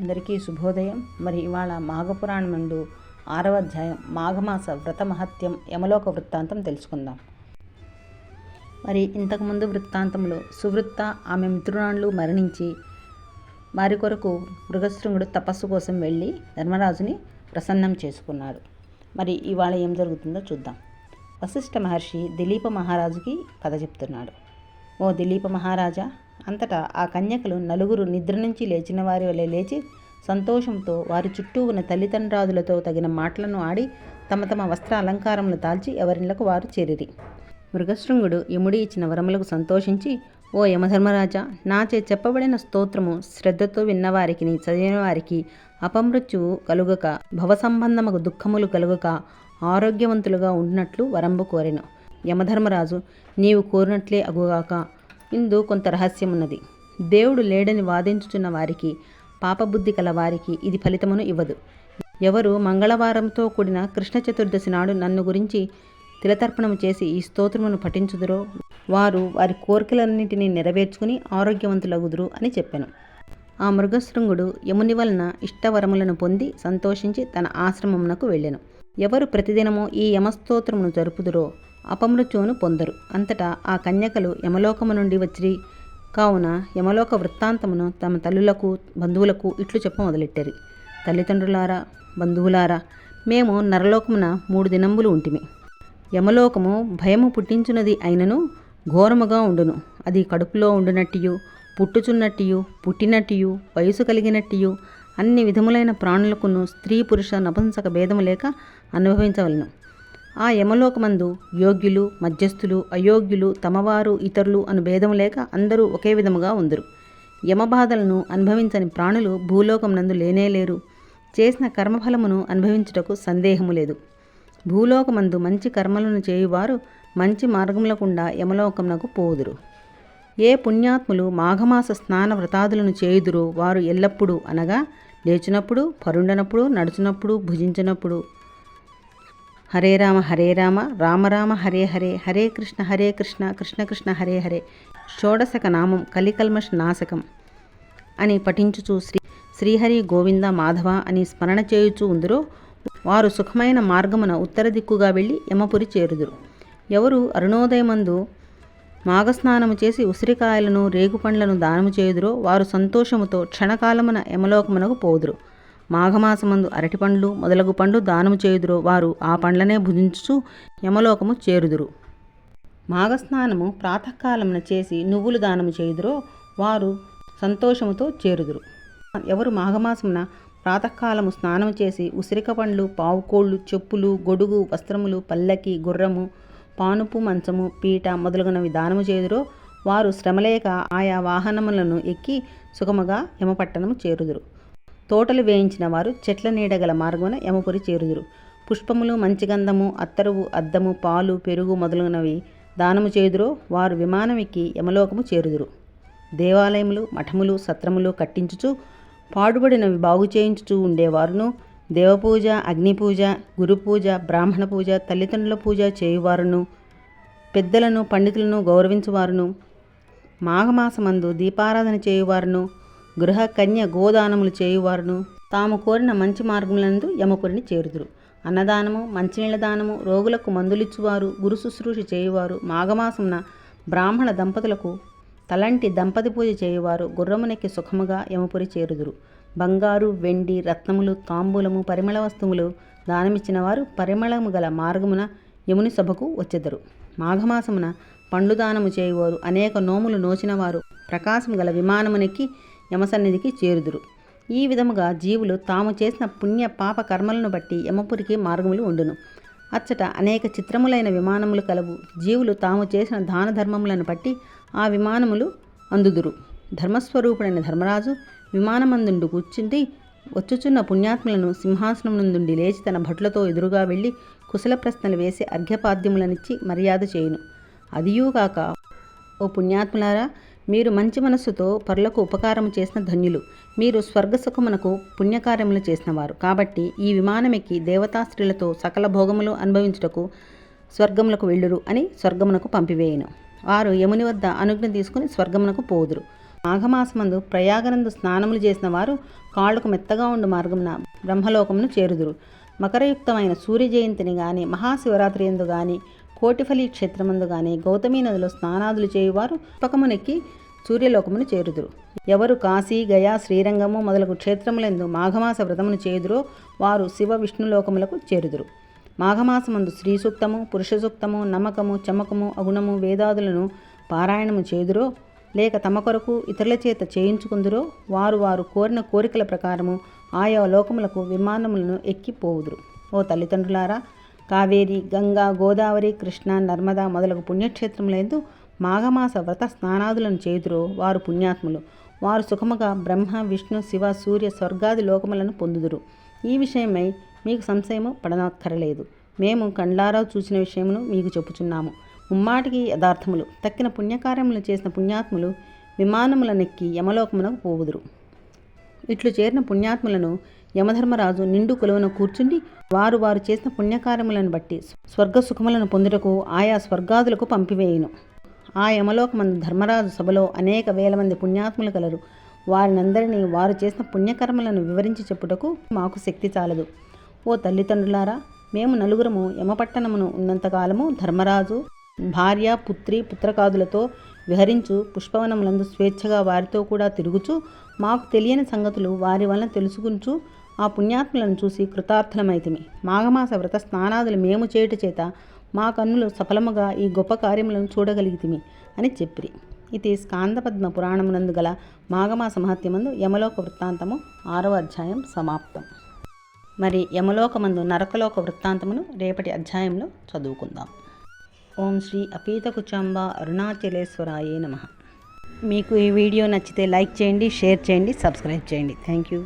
అందరికీ శుభోదయం. మరి ఇవాళ మాఘపురాణం నందు ఆరవ అధ్యాయం మాఘమాస వ్రత మహత్యం యమలోక వృత్తాంతం తెలుసుకుందాం. మరి ఇంతకుముందు వృత్తాంతంలో సువృత్త ఆమె మిత్రురాణులు మరణించి వారి కొరకు మృగశృంగుడు తపస్సు కోసం వెళ్ళి ధర్మరాజుని ప్రసన్నం చేసుకున్నాడు. మరి ఇవాళ ఏం జరుగుతుందో చూద్దాం. వశిష్ఠ మహర్షి దిలీప మహారాజుకి కథ చెప్తున్నాడు. ఓ దిలీప మహారాజా అంతటా ఆ కన్యకలు నలుగురు నిద్ర నుంచి లేచిన వారి వలె లేచి సంతోషంతో వారి చుట్టూ ఉన్న తల్లిదండ్రాదులతో తగిన మాటలను ఆడి తమ తమ వస్త్ర అలంకారములు తాల్చి ఎవరిళ్ళకు వారు చేరిరి. మృగశృంగుడు యముడి ఇచ్చిన వరములకు సంతోషించి ఓ యమధర్మరాజా నాచే చెప్పబడిన స్తోత్రము శ్రద్ధతో విన్నవారికి చదివిన వారికి అపమృత్యువు కలుగక భవసంబంధముకు దుఃఖములు కలుగక ఆరోగ్యవంతులుగా ఉండినట్లు వరంబు కోరెను. యమధర్మరాజు నీవు కోరినట్లే అగుగాక ఇందు కొంత రహస్యమున్నది. దేవుడు లేడని వాదించుచున్న వారికి పాపబుద్ధి కల వారికి ఇది ఫలితమును ఇవ్వదు. ఎవరు మంగళవారంతో కూడిన కృష్ణ చతుర్దశి నాడు నన్ను గురించి తిలతర్పణము చేసి ఈ స్తోత్రమును పఠించుదురో వారు వారి కోరికలన్నింటినీ నెరవేర్చుకుని ఆరోగ్యవంతులగుదురు అని చెప్పాను. ఆ మృగశృంగుడు యముని వలన ఇష్టవరములను పొంది సంతోషించి తన ఆశ్రమమునకు వెళ్ళెను. ఎవరు ప్రతిదినము ఈ యమస్తోత్రమును జరుపుదురో అపమృత్యువును పొందరు. అంతటా ఆ కన్యకలు యమలోకము నుండి వచ్చి కావున యమలోక వృత్తాంతమును తమ తల్లులకు బంధువులకు ఇట్లు చెప్ప మొదలెట్టారు. తల్లిదండ్రులారా బంధువులారా మేము నరలోకమున మూడు దినంబులు ఉంటిమి. యమలోకము భయము పుట్టించున్నది అయినను ఘోరముగా ఉండును. అది కడుపులో ఉండునట్టియు పుట్టుచున్నట్టియు పుట్టినట్టియు వయసు కలిగినట్టియు అన్ని విధములైన ప్రాణులకును స్త్రీ పురుష నపుంసక భేదము లేక అనుభవించవలను. ఆ యమలోకమందు యోగ్యులు మధ్యస్థులు అయోగ్యులు తమవారు ఇతరులు అను భేదము లేక అందరూ ఒకే విధముగా ఉందరు. యమబాధలను అనుభవించని ప్రాణులు భూలోకమునందు లేనేలేరు చేసిన కర్మఫలమును అనుభవించుటకు సందేహము లేదు. భూలోకమందు మంచి కర్మలను చేయువారు మంచి మార్గములకుండా యమలోకమునకు పోదురు. ఏ పుణ్యాత్ములు మాఘమాస స్నాన వ్రతాదులను చేయుదురు వారు ఎల్లప్పుడూ అనగా లేచినప్పుడు పరుండనప్పుడు నడుచునప్పుడు భుజించినప్పుడు హరే రామ హరే రామ రామ రామ హరే హరే హరే కృష్ణ హరే కృష్ణ కృష్ణ కృష్ణ హరే హరే. షోడశక నామం కలికల్మష నాశకం అని పఠించుచు శ్రీ శ్రీహరి గోవింద మాధవ అని స్మరణ చేయుచు ఉందిరో వారు సుఖమైన మార్గమున ఉత్తర దిక్కుగా వెళ్ళి యమపురి చేరుదురు. ఎవరు అరుణోదయమందు మాఘస్నానము చేసి ఉసిరికాయలను రేగుపండ్లను దానము చేయుదురో వారు సంతోషముతో క్షణకాలమున యమలోకమునకు పోదురు. మాఘమాసమందు అరటిపండ్లు మొదలగు పండ్లు దానము చేయుదురో. వారు ఆ పండ్లనే భుజించు యమలోకము చేరుదురు. మాఘస్నానము ప్రాతకాలమున చేసి నువ్వులు దానము చేయుదురో వారు సంతోషముతో చేరుదురు. ఎవరు మాఘమాసమున ప్రాతకాలము స్నానము చేసి ఉసిరిక పండ్లు పావుకోళ్ళు చెప్పులు గొడుగు వస్త్రములు పల్లకి గుర్రము పానుపు మంచము పీట మొదలగునవి దానము చేయుదురో వారు శ్రమలేక ఆయా వాహనములను ఎక్కి సుఖముగా యమపట్టణము చేరుదురు. తోటలు వేయించిన వారు చెట్ల నీడగల మార్గమున యమపురి చేరుదురు. పుష్పములు మంచిగంధము అత్తరువు అద్దము పాలు పెరుగు మొదలగునవి దానము చేయుదురో వారు విమానమికి యమలోకము చేరుదురు. దేవాలయములు మఠములు సత్రములు కట్టించుచు పాడుబడినవి బాగు చేయించుచూ ఉండేవారును. దేవపూజ అగ్నిపూజ గురుపూజ బ్రాహ్మణ పూజ తల్లిదండ్రుల పూజ చేయువారును. పెద్దలను పండితులను గౌరవించువారును. మాఘమాసమందు దీపారాధన చేయువారును. గృహ కన్య గోదానములు చేయువారును. తాము కోరిన మంచి మార్గములందు యమపురిని చేరుదురు. అన్నదానము మంచినీళ్ళ దానము రోగులకు మందులిచ్చువారు గురు శుశ్రూష చేయువారు మాఘమాసమున బ్రాహ్మణ దంపతులకు తలంటి దంపతి పూజ చేయువారు గుర్రమునెక్కి సుఖముగా యమపురి చేరుదురు. బంగారు వెండి రత్నములు తాంబూలము పరిమళ వస్తువులు దానమిచ్చిన వారు పరిమళము గల మార్గమున యముని సభకు వచ్చెదరు. మాఘమాసమున పండ్లు దానము చేయువారు అనేక నోములు నోచినవారు ప్రకాశము ప్రకాశం గల విమానమునెక్కి యమసన్నిధికి చేరుదురు. ఈ విధముగా జీవులు తాము చేసిన పుణ్య పాప కర్మలను బట్టి యమపురికి మార్గములు ఉండును. అచ్చట అనేక చిత్రములైన విమానములు కలవు. జీవులు తాము చేసిన దాన ధర్మములను బట్టి ఆ విమానములు అందుదురు. ధర్మస్వరూపుడైన ధర్మరాజు విమానమందుండు కూర్చుండి వచ్చుచున్న పుణ్యాత్ములను సింహాసనం నుండి లేచి తన భటులతో ఎదురుగా వెళ్ళి కుశల ప్రశ్నలు వేసి అర్ఘ్యపాద్యములనిచ్చి మర్యాద చేయును. అదియూగాక ఓ పుణ్యాత్ములారా మీరు మంచి మనస్సుతో పరులకు ఉపకారము చేసిన ధన్యులు. మీరు స్వర్గసుఖమునకు పుణ్యకార్యములు చేసినవారు. కాబట్టి ఈ విమానమెక్కి దేవతా స్త్రీలతో సకల భోగములు అనుభవించుటకు స్వర్గములకు వెళ్ళురు అని స్వర్గమునకు పంపివేయను. వారు యముని వద్ద అనుజ్ఞ తీసుకుని స్వర్గమునకు పోదురు. మాఘమాసమందు ప్రయాగనందు స్నానములు చేసిన వారు కాళ్ళకు మెత్తగా ఉండు మార్గమున బ్రహ్మలోకమును చేరుదురు. మకరయుక్తమైన సూర్య జయంతిని గాని మహాశివరాత్రి ఎందు గాని కోటిఫలి క్షేత్రమందు గాని గౌతమీ నదిలో స్నానాదులు చేయువారు పకమునెక్కి సూర్యలోకమును చేరుదురు. ఎవరు కాశీ గయా శ్రీరంగము మొదలగు క్షేత్రములందు మాఘమాస వ్రతమును చేయుదురో వారు శివ విష్ణులోకములకు చేరుదురు. మాఘమాసమందు శ్రీ సూక్తము పురుష సూక్తము నమ్మకము చమకము అగుణము వేదాదులను పారాయణము చేదురో లేక తమ కొరకు ఇతరుల చేత చేయించుకుందురో వారు వారు కోరిన కోరికల ప్రకారము ఆయా లోకములకు విమానములను ఎక్కిపోవుదురు. ఓ తల్లిదండ్రులారా కావేరి గంగా గోదావరి కృష్ణ నర్మదా మొదలగు పుణ్యక్షేత్రములందు మాఘమాస వ్రత స్నానాదులను చేదురో వారు పుణ్యాత్ములు. వారు సుఖముగా బ్రహ్మ విష్ణు శివ సూర్య స్వర్గాది లోకములను పొందుదురు. ఈ విషయమై మీకు సంశయము పడనక్కరలేదు. మేము కండ్లారా చూసిన విషయమును మీకు చెప్పుచున్నాము. ముమ్మాటికి యథార్థములు. తక్కిన పుణ్యకార్యములు చేసిన పుణ్యాత్ములు విమానములనెక్కి యమలోకమునకు పోవుదురు. ఇట్లు చేరిన పుణ్యాత్ములను యమధర్మరాజు నిండు కొలువున కూర్చుండి వారు వారు చేసిన పుణ్యకార్యములను బట్టి స్వర్గ సుఖములను పొందుటకు ఆయా స్వర్గాదులకు పంపివేయును. ఆ యమలోకమందు ధర్మరాజు సభలో అనేక వేల మంది పుణ్యాత్ములు కలరు. వారినందరినీ వారు చేసిన పుణ్యకర్మలను వివరించి చెప్పుటకు మాకు శక్తి చాలదు. ఓ తల్లిదండ్రులారా మేము నలుగురము యమపట్టణమును ఉన్నంతకాలము ధర్మరాజు భార్య పుత్రి పుత్రకాదులతో విహరించు పుష్పవనములందు స్వేచ్ఛగా వారితో కూడా తిరుగుచు మాకు తెలియని సంగతులు వారి వలన తెలుసుకుంచు ఆ పుణ్యాత్ములను చూసి కృతార్థులమైతిమి. మాఘమాస వ్రత స్నానాదులు మేము చేయుట చేత మా కన్నులు సఫలముగా ఈ గొప్ప కార్యములను చూడగలిగితిమి అని చెప్పిరి. ఇది స్కాందపద్మ పురాణమునందు గల మాఘమాస మహత్యమందు యమలోక వృత్తాంతము ఆరవ అధ్యాయం సమాప్తం. మరి యమలోకమందు నరకలోక వృత్తాంతమును రేపటి అధ్యాయంలో చదువుకుందాం. ఓం శ్రీ అపీతకుచాంబ అరుణాచలేశ్వరాయే నమ. మీకు ఈ వీడియో నచ్చితే లైక్ చేయండి షేర్ చేయండి సబ్స్క్రైబ్ చేయండి. Thank you.